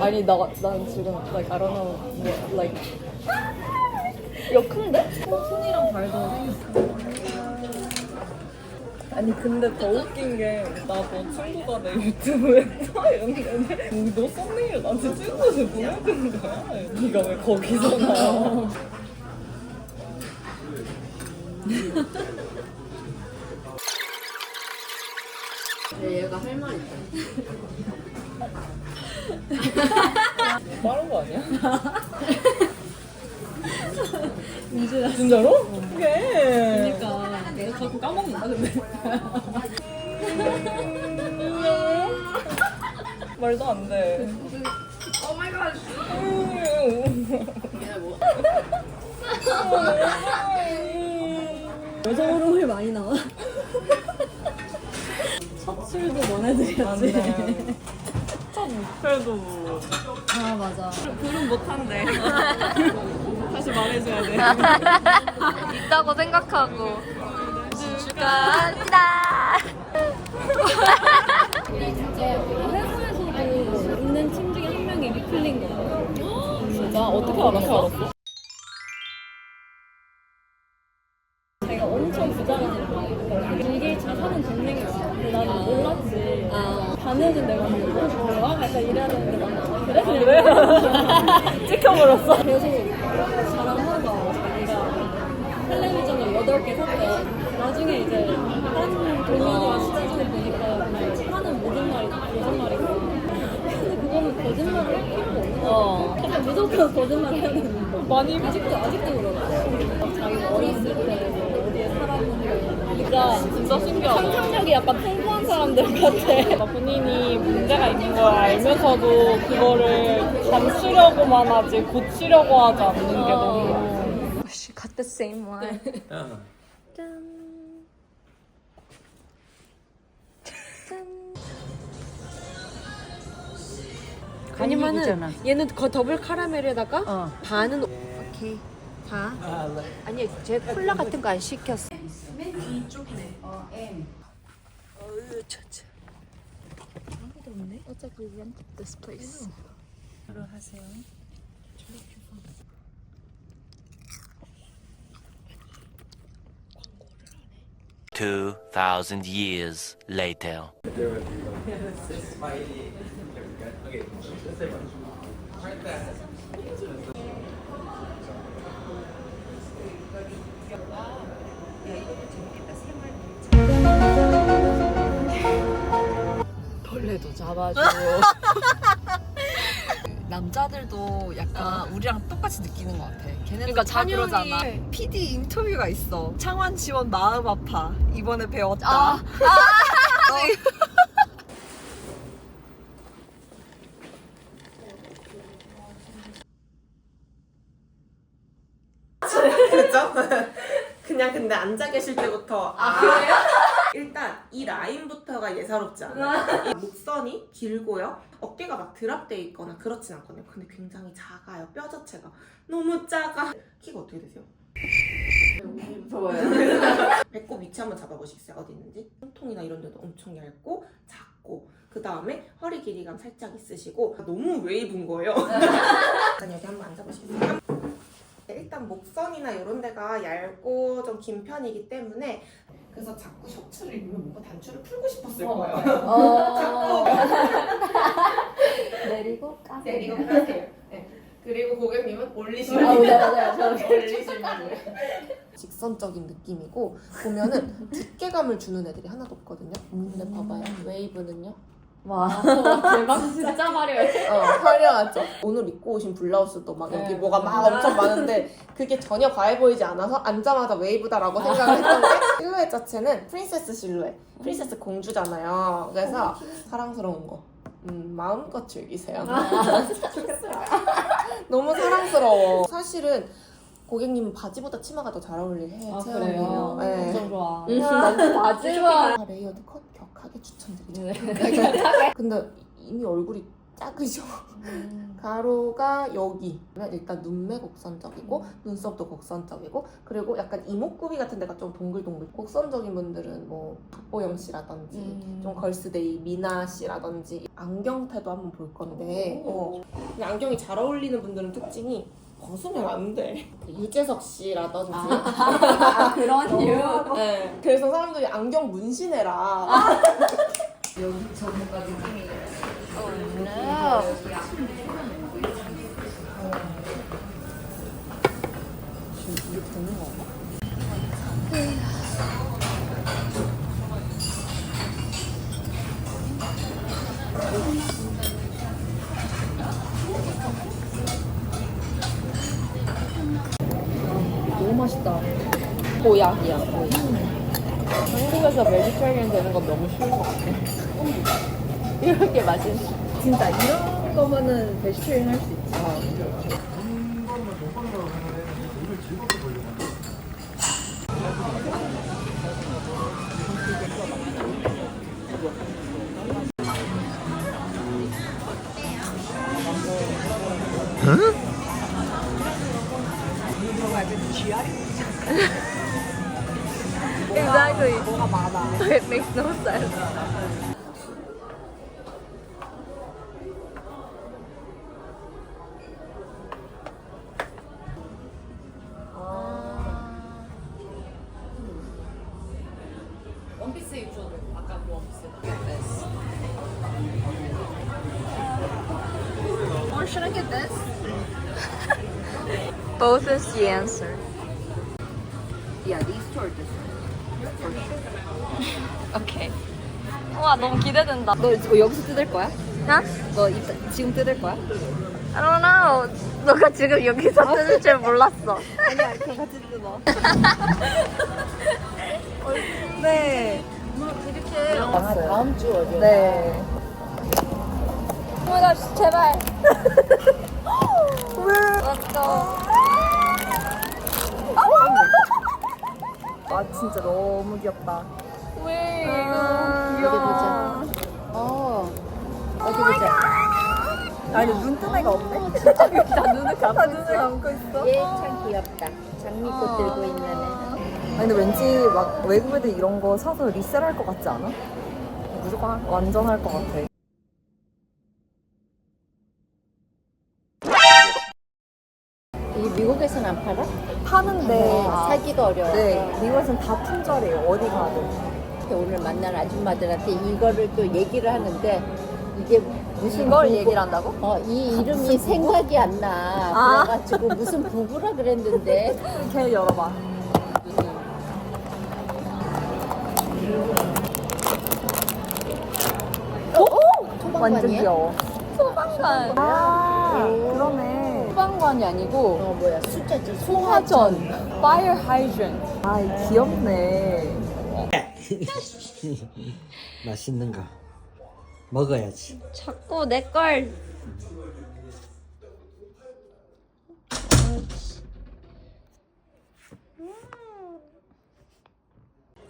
아니 나난 지금 like I don't know what like 야 큰데? 손이랑 발도. 아니 근데 더 웃긴 게나너 친구가 내 유튜브에 떠 이랬는데 너 썸네일 나한테 찍어서 보내주는 거야? 네가 왜 거기서 나와? 얘가 할 말 있다. 아니야? 진짜로? 그게 그러니까 내가 자꾸 까먹는다 근데. 말도 안 돼. 오 마이 갓. 여자 호르몬이 많이 나와. 섭술도 너네들이었지. 첫 목표도 아 맞아. 불은 못한대. 다시 말해줘야 돼. 있다고 생각하고 축하한다. 회사에서도 있는 팀 중에 한 명이 리플린 거야. 진짜 어떻게 알았어? 반응은 내가 뭐, 뭐야? 약간 이래야 되는데 막 그래? 그래? 찍혀버렸어. 계속 자랑하다가 자기가 텔레비전을 8개 샀대. 나중에 이제 다른 동료들이 시청자들 보니까 그냥 하는 모든 말이 다 거짓말이고. 근데 그거는 거짓말을 할 필요가 없는 거야. 어. 그냥 무조건 거짓말 해야 되는 거. 많이 아직도, 아직도 그러고. 자기 어렸을 때뭐 어디에 살았는데. 진짜 진짜 신기하다. 상상력이 약간 사람들 같아. 본인이 문제가 있는 걸 알면서도 그거를 감추려고만 하지 고치려고 하지 않는 게 너무 She got the same one. 아니면은 얘는 거 더블 카라멜에다가 어. 반은 오케이 다 아니 제 콜라 같은 거 안 시켰어. 맨 이쪽이네. 어 M. 어유 차차. 아무도 없네. 어차피 rent this place. 바로 하세요. Two thousand years later. 잡아주고. 남자들도 약간 우리랑 똑같이 느끼는 것 같아. 걔네도 그러니까 다 그러잖아. PD 인터뷰가 있어. 창원 지원 마음 아파. 이번에 배웠다. 아, 그죠? 그냥 근데 앉아 계실 때부터 아, 그래요? 이 라인부터가 예사롭지 않아요. 이 목선이 길고요. 어깨가 막 드랍돼 있거나 그렇진 않거든요. 근데 굉장히 작아요. 뼈 자체가 너무 작아. 키가 어떻게 되세요? 무서워요. 배꼽 위치 한번 잡아보시겠어요? 어디 있는지? 손통이나 이런 데도 엄청 얇고 작고 그 다음에 허리 길이감 살짝 있으시고 너무 웨이브인 거예요. 일단 여기 한번 앉아보시겠어요? 네, 일단 목선이나 이런 데가 얇고 좀 긴 편이기 때문에 그래서 자꾸 셔츠를 입으면 뭔가 단추를 풀고 싶었을 거예요. 자꾸 내리고 까. 내리고 가세요. 네. 그리고 고객님은 올리시면 아, 맞아요, 올리시면 돼요. 직선적인 느낌이고 보면은 두께감을 주는 애들이 하나도 없거든요. 근데 봐봐요. 웨이브는요. 와, 대박 진짜 화려해. 어, 화려하죠. 오늘 입고 오신 블라우스도 막 여기 네. 뭐가 막 엄청 많은데 그게 전혀 과해 보이지 않아서 앉자마자 웨이브다라고 생각을 했던 게 실루엣 자체는 프린세스 실루엣. 프린세스 공주잖아요. 그래서 사랑스러운 거. 음, 마음껏 즐기세요. 너무 사랑스러워. 사실은 고객님은 바지보다 치마가 더 잘 어울릴 해 아, 체형이에요. 그래요? 네. 엄청 좋아. 완전 바지만. 레이어드 컷 격하게 추천드리죠. 근데 이미 얼굴이 작으셔. 가로가 여기. 일단 눈매 곡선적이고 눈썹도 곡선적이고 그리고 약간 이목구비 같은 데가 좀 동글동글. 곡선적인 분들은 뭐 박보영 씨라든지 음. 좀 걸스데이 미나 씨라든지 안경테도 한번 볼 건데 어. 안경이 잘 어울리는 분들은 특징이 벗으면 안 돼. 유재석 씨라든지. 아, 그런 이유? 네. 그래서 사람들이 안경 문신해라. 여기 전문가 느낌이. 너 맛있다. 보약이야, 보약. 한국에서 베지테리언 되는 건 너무 쉬운 것 같아. 이렇게 맛있는. 진짜 이런 거면은 베지테리언 할 수 있지. makes no sense. 원피스 입혀도 아까 그 원피스. Or should I get this? Both is the answer. 기대된다. 너 이거 여기서 뜯을 거야? 나? 너 이따, 지금 뜯을 거야? I don't know. 너가 지금 여기서 뜯을 줄 몰랐어. 아니야, 그럼 같이 뜯어. 네. 이렇게. 아, 다음 주 월요일. 네. 오마이갓 제발. Let's go. 아 진짜 너무 귀엽다. 왜 아, 이거 어디 보자. 어. 어디 보자. 아니 눈뜬 애가 없네. 진짜 다 눈을 감고 다 눈을 감고 있어. 얘 참 귀엽다. 장미꽃 들고 있는 애. 아니 근데 왠지 막 외국 애들 이런 거 사서 리셀할 것 같지 않아? 무조건 할- 완전 할 것 같아. 이 미국에서는 안 팔아? 파는데 아, 사기가 어려워. 네 미국에서는 다 품절이에요. 어디 가도. 오늘 만난 아줌마들한테 이거를 또 얘기를 하는데 이게 무슨 이걸 부부- 얘기를 한다고? 어, 이 이름이 생각이 안 나. 아. 그래가지고 무슨 부부라 그랬는데 걔 열어봐. 완전 소방관이야? 귀여워. 소방관. 아 그러네. 소방관이 아니고 어 뭐야 숫자지. 소화전. Fire hydrant. 아 귀엽네. 맛있는 거 먹어야지. 자꾸 내 걸.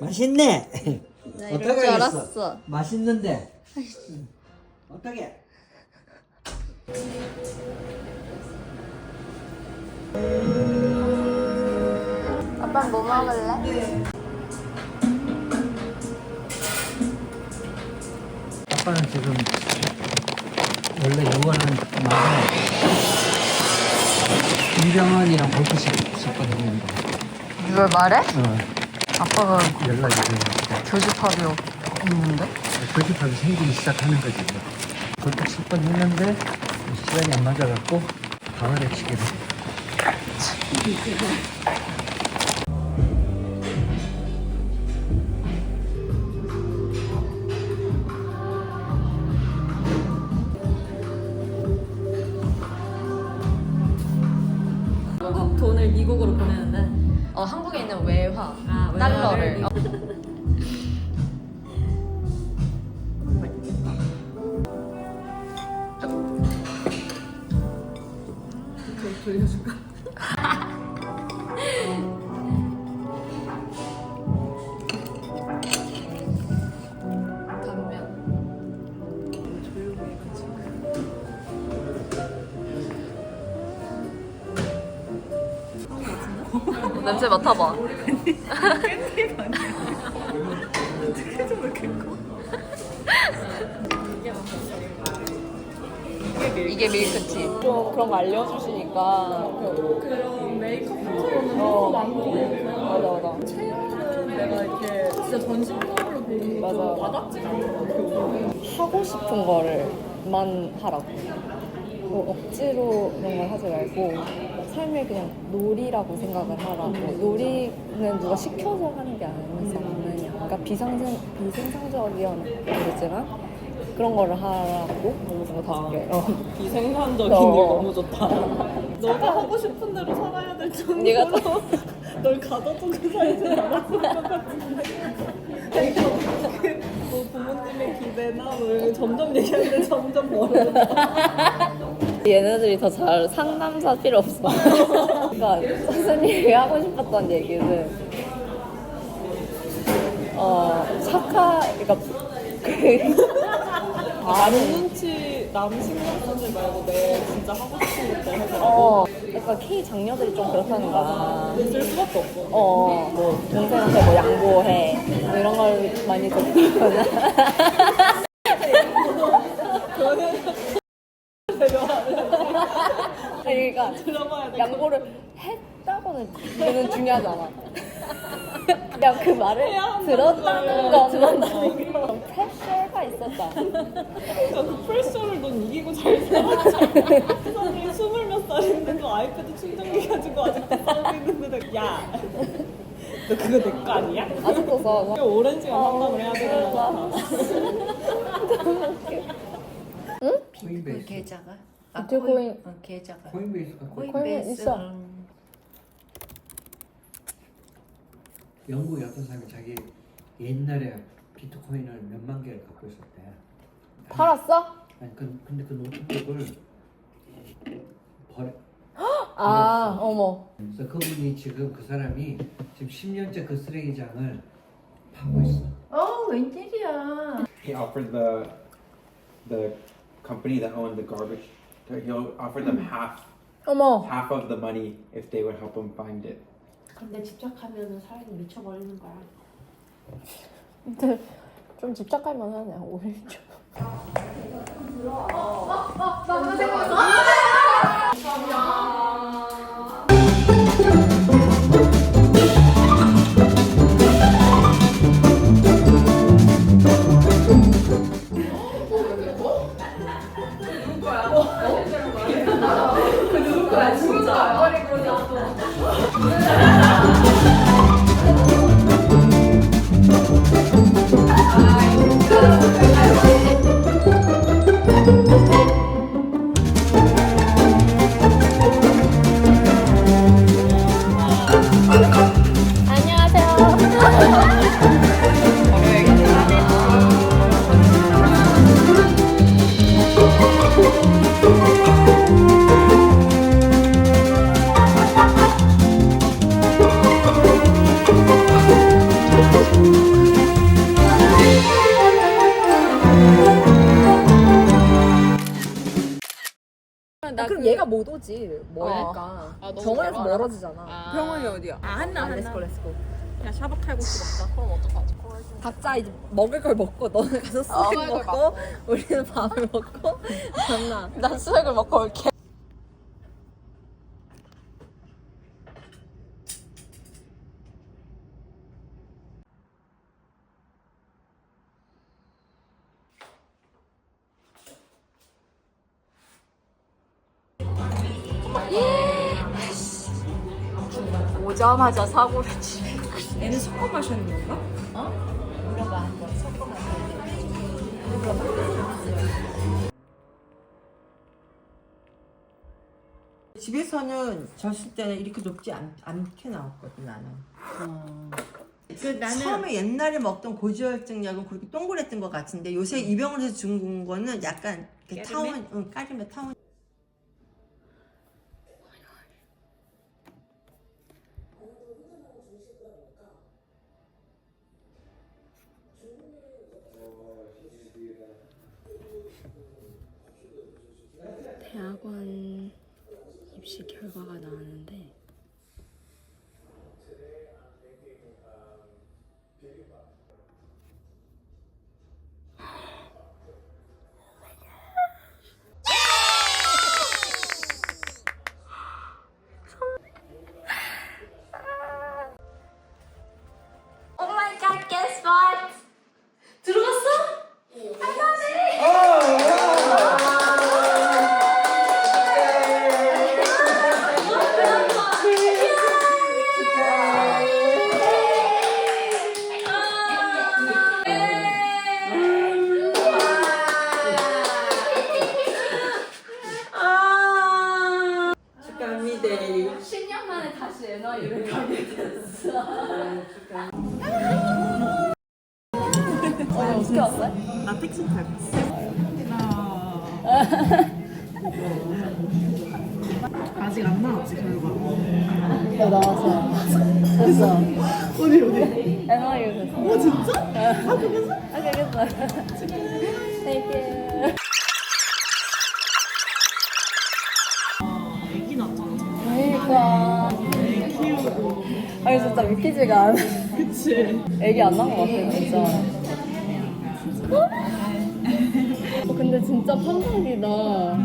맛있네. 나 이럴 줄 하겠어? 알았어. 맛있는데. 어떻게? 아빠 뭐 먹을래? 아빠는 지금 원래 요거는 마음 김병헌이랑 볼고 싶, 싶거든요. 6월 말에? 어, 아빠가 연락이 돼요. 교집합이 없- 없는데? 교집합이 생기기 시작하는 거지. 뭐. 볼고 싶건 했는데 시간이 안 맞아갖고 가을에 치게 돼. 돌려줄까? 냄새 맡아봐. 저렇게 커? 이게 밀크티. 그런 거 알려주시. 니까 그런 메이크업 어. 너무 많고 맞아 맞아 체형은 내가 이렇게 진짜 전신적으로 보는 맞아. 거 와닿지가 않더라고. 하고 싶은 거를만 하라고 뭐 억지로 그런 걸 하지 말고 삶을 그냥 놀이라고 생각을 하라고 놀이는 누가 시켜서 하는 게 아니잖아요 그러니까 비상생, 비생산적이었지만 그런 거를 하라고 너무 좋다. 생각해 어. 비생산적인 어. 게 너무 좋다. 너가 하고 싶은 대로 살아야 될 정도로 네가 널 가둬두고 살지 않았을 것 같은데. 뭐 부모님의 기대나 뭐 이런 거 점점 얘기하는데 점점 멀어져. 얘네들이 더 잘 상담사 필요 없어 그러니까 선생님이 하고 싶었던 얘기는 어 착하 그러니까 그남 눈치, 남 신경 쓰지 말고 내 진짜 하고 싶은 것들 해서 어, 약간 K 장녀들이 좀 그렇다는 거야. 쓸 수밖에 없어. 어, 뭐, 동생한테 뭐 양보해. 뭐 이런 걸 많이 듣거나. 그러니까 들어봐야 돼. 양보를 했다고는 그는 중요하잖아. 그냥 그 말을 들었다는 프레셔가 있었다. 그 프레셔를 넌 이기고 잘 살았잖아. 세상에 스물 몇 살인데 도 아이패드 충전기 가지고 아직도 싸우고 있는데 야, 너 그거 내 거 아니야? 아직도 써. 오랜 시간 상담을 해야 되는 거 같아. 그 계좌가? 아, 비트코인. 어, 계좌가. 코인베이스 갖고 있고 코인베이스. 있어. 음. 영국 어떤 사람이 자기 옛날에 비트코인을 몇만 개를 갖고 있었대. 팔았어? 아니 그, 근데 그 노트북을 버려. 아, 어머. 그래서 그분이 지금 그 사람이 지금 10년째 그 쓰레기장을 파고 있어. 어, 웬일이야. he offered the the company that owned the garbage he'll offer them half 어머. half of the money if they would help him find it 근데 집착하면 사람이 미쳐버리는 거야. 근데 좀 집착할 만하네, 오히려. 아, 멀니까. 병원에서 멀어지잖아. 병원이 어디야? 아 한나 아, 렛츠고 렛츠고. 야 샤브 칼국수 먹자. 그럼 어떡하지? 각자 이제 먹을 걸 먹고 너는 가서 수액 먹고 우리는 밥을 먹고 장나. 난 수액을 먹고 올게. 오자마자 사고를 치. 얘는 섞어 마시는 건가? 물어봐, 한번 섞어봐. 집에서는 졌을 때는 이렇게 높지 않, 않게 나왔거든 나는. 그 나는 처음에 옛날에 먹던 고지혈증 약은 그렇게 동그랬던 것 같은데 요새 이 병원에서 준 거는 약간 타원, 응, 까리매 타원. NI를 가게 됐어. 어, 어떻게 왔어요? 나 택시 타고 아직 안 나왔지 결과 네, 나왔어요. 됐어. 어디, 어디? NIU 됐어. 어, 진짜? 아, 그겠어? 아, 그겠어. Thank you. 진짜 믿기지가 않아. 그치 애기 안 낳은 것 같아, 진짜. 어, 근데 진짜 판단이다.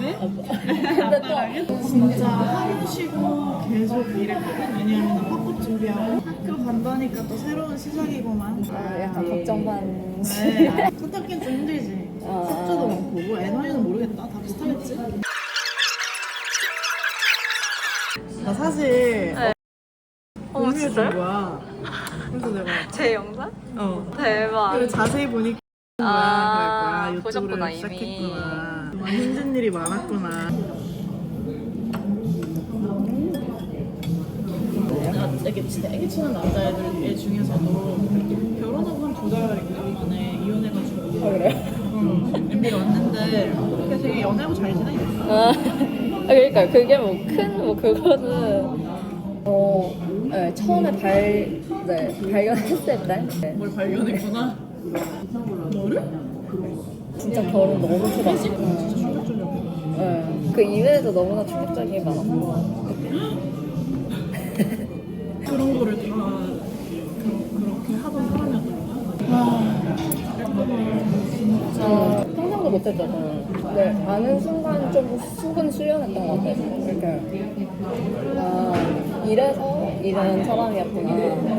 네? 근데 또 진짜 하루 쉬고 계속 일했거든 왜냐면 학급 준비하고 학교 간다니까 또 새로운 시작이구만 아, 약간 걱정 반. 네. 첫 학기는 좀 힘들지 아. 숙제도 많고 뭐 NI는 모르겠다 다 비슷하겠지 나 사실 어, 준비해준 거야 그래서 내가 제 영상? 어 대박. 그리고 자세히 보니까 아, 거야. 보셨구나, 유튜브를 이미. 시작했구나 정말 힘든 일이 많았구나 내가 되게 진짜 애기 치는 남자애들 중에서도 결혼하고 한 두 달인가 만에 이혼해가지고 아 그래요? 응 근데 왔는데 그게 되게 연애하고 잘 지내 아, 그러니까 그게 뭐 큰 뭐 그거는 어 네, 처음에 발 네, 발견했을 때 네, 뭘 발견했구나 너를? 진짜 결혼 너무 싫어. 진짜 충격적이야 네. 그 이외에도 너무나 충격적인 게 많았어. 그런 거를 다 그, 그렇게 하던 사람이었던 거야? 어, 상상도 못했잖아. 네, 아는 순간 좀 속은 수연했던 것 같아. 이렇게 아 이래서 이런 사람이었구나.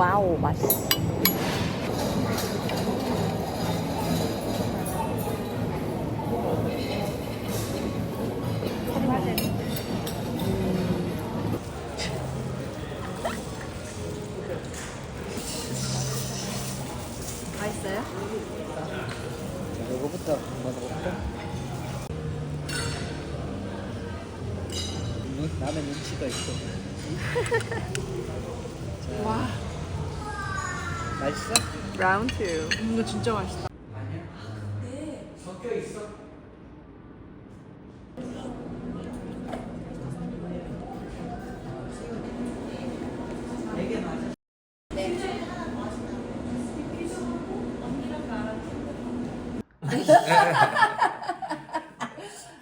와우 맛있어. 맛있어요? 자, 이거부터 먹어볼까? 눈, 남의 눈치가 있어. 와. 맛있어? 라운드 2. 이거 진짜 맛있다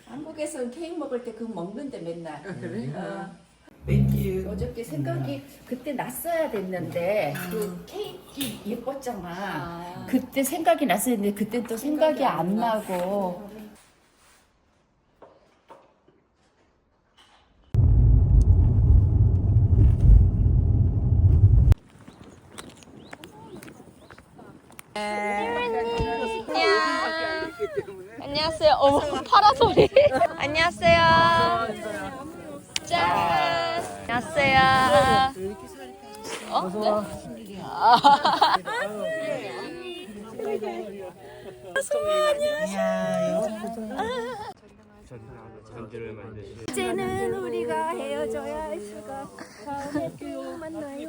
한국에서는 케이크 먹을 때 그거 먹는데 맨날. 그래? 어. 땡큐 어저께 생각이 그때 났어야 됐는데 그 케이크 예뻤잖아. 그때 생각이 났어야 했는데 그때 또 생각이 안 나고. 안녕하세요. 어머 파라솔이. 안녕하세요. 짠. 안녕하세요. 어? 네? 아. 이제는 우리가 헤어져야 할 수가 다음에 또 만나요.